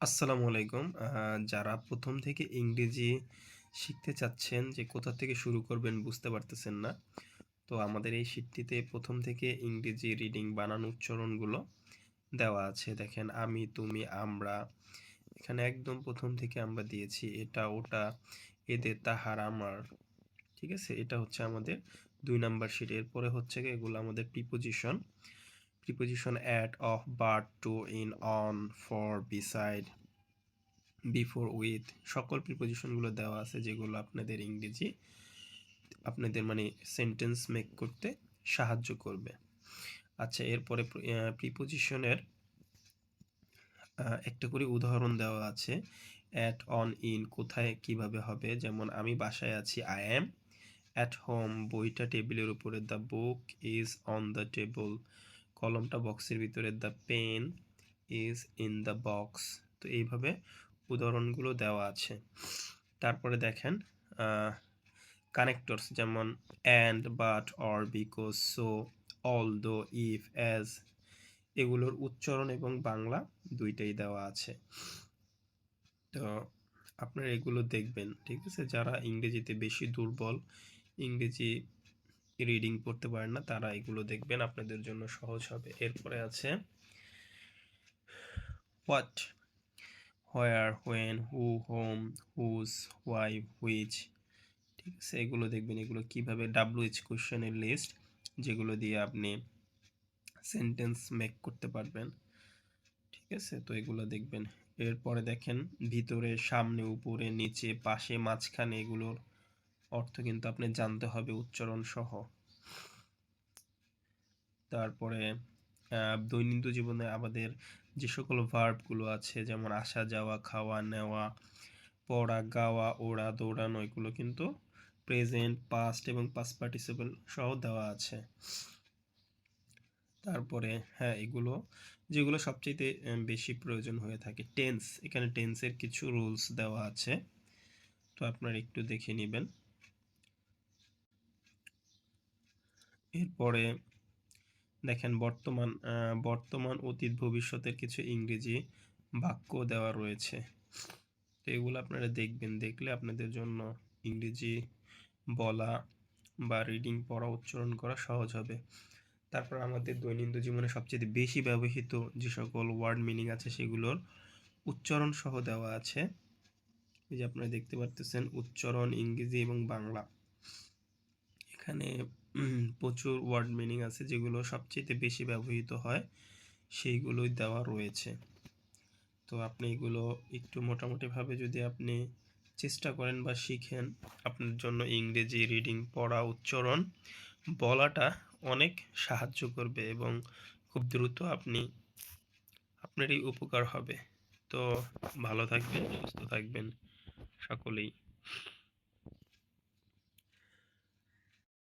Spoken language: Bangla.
আসসালামু আলাইকুম। যারা প্রথম থেকে ইংরেজি শিখতে চাচ্ছেন যে কোথা থেকে শুরু করবেন বুঝতে পারতেছেন না। তো আমাদের এই শীটটিতে প্রথম থেকে ইংরেজি রিডিং, বানান, উচ্চারণগুলো দেওয়া আছে। দেখেন আমি, তুমি, আমরা। এখানে একদম প্রথম থেকে আমরা দিয়েছি এটা, ওটা, এদের, তাহার, আমার। ঠিক আছে? এটা হচ্ছে আমাদের দুই নাম্বার শীট। এরপরে হচ্ছে এগুলো আমাদের preposition. Preposition at, of, but, to, in, on, for, beside, before, with সকল প্রিপোজিশনগুলো দেওয়া আছে যেগুলো আপনাদের ইংরেজি আপনাদের মানে সেন্টেন্স মেক করতে সাহায্য করবে। আচ্ছা এরপরে প্রিপোজিশনের একটা করে উদাহরণ দেওয়া আছে অ্যাট অন ইন কোথায় কীভাবে হবে যেমন আমি বাসায় আছি আই অ্যাম অ্যাট হোম বইটা টেবিলের উপরে the book is on the table কলমটা বক্সের ভিতরে the pen is in the box তো এইভাবে উদাহরণগুলো দেওয়া আছে। তারপরে দেখেন কানেক্টরস যেমন and but or because so although if as এগুলোর উচ্চারণ এবং বাংলা দুইটাই দেওয়া আছে। তো আপনারা এগুলো দেখবেন, ঠিক আছে? যারা ইংরেজিতে বেশি দুর্বল, ইংরেজি রিডিং পড়তে পারেন না, তারা এগুলো দেখবেন, আপনাদের জন্য সহজ হবে। এরপরে আছে what where when who whom whose why which ঠিক আছে? এগুলো দেখবেন, এগুলো কীভাবে ডাব্লুএইচ কোশ্চেনের লিস্ট যেগুলো দিয়ে আপনি সেন্টেন্স মেক করতে পারবেন। ঠিক আছে? তো এগুলো দেখবেন। এরপরে দেখেন, ভিতরে, সামনে, উপরে, নিচে, পাশে, মাঝখানে এগুলোর অর্থ কিন্তু আপনি জানতে হবে, উচ্চারণ সহ। তারপরে দৈনন্দিন জীবনে আমাদের যে সকল ভার্বগুলো আছে, যেমন আসা, যাওয়া, খাওয়া, নেওয়া, পড়া, গাওয়া, ওড়া, দৌড়ানো, এগুলো কিন্তু প্রেজেন্ট পাস্ট এবং পাস্ট পার্টিসিপেল সহ দেওয়া আছে। তারপরে হ্যাঁ এগুলো, যেগুলো সবচেয়ে বেশি প্রয়োজন হয়ে থাকে। টেন্স এখানে টেন্সের কিছু রুলস দেওয়া আছে। তো আপনারা একটু দেখে নেবেন। এরপরে দেখেন বর্তমান বর্তমান অতীত ভবিষ্যতের কিছু ইংরেজি বাক্য দেওয়া রয়েছে। তো এগুলো আপনারা দেখবেন, দেখলে আপনাদের জন্য ইংরেজি বলা বা রিডিং পড়া, উচ্চারণ করা সহজ হবে। তারপর আমাদের দৈনন্দিন জীবনে সবচেয়ে বেশি ব্যবহৃত যে সকল ওয়ার্ড মিনিং আছে, সেগুলোর উচ্চারণ সহ দেওয়া আছে। এই যে আপনারা দেখতে পারতেছেন, উচ্চারণ ইংরেজি এবং বাংলা। এখানে প্রচুর ওয়ার্ড মিনিং আছে যেগুলো সবচেয়ে বেশি ব্যবহৃত হয়, সেইগুলোই দেওয়া রয়েছে। তো আপনি এগুলো একটু মোটামুটিভাবে যদি আপনি চেষ্টা করেন বা শিখেন, আপনার জন্য ইংরেজি রিডিং পড়া উচ্চারণ বলাটা অনেক সাহায্য করবে এবং খুব দ্রুত আপনি, আপনারই উপকার হবে। তো ভালো থাকবেন, সুস্থ থাকবেন সকলেই।